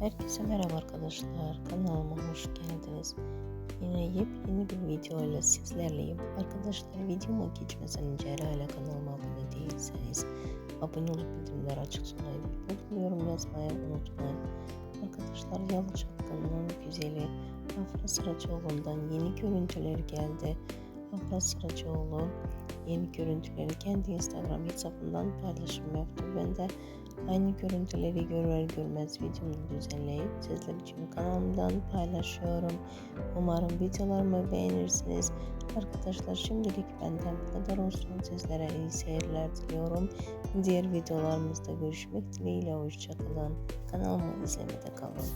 Herkese merhaba arkadaşlar. Kanalıma hoş geldiniz. Yine yepyeni bir video ile sizlerleyim. Arkadaşlar videoma geçmeden önce hala kanalıma abone değilseniz abone olup bildirimleri açık tutmayı ve yorum yazmayı unutmayın. Arkadaşlar Yalı Çapkın'ın güzeli Afra Saraçoğlu'ndan yeni görüntüler geldi. Afra Saraçoğlu yeni görüntüleri kendi Instagram hesabından paylaşım yaptı. Ben de aynı görüntüleri görür görmez videomu düzenleyip sizler için kanalımdan paylaşıyorum. Umarım videolarımı beğenirsiniz. Arkadaşlar şimdilik benden bu kadar olsun. Sizlere iyi seyirler diliyorum. Diğer videolarımızda görüşmek dileğiyle. Hoşçakalın. Kanalımı izlemede kalın.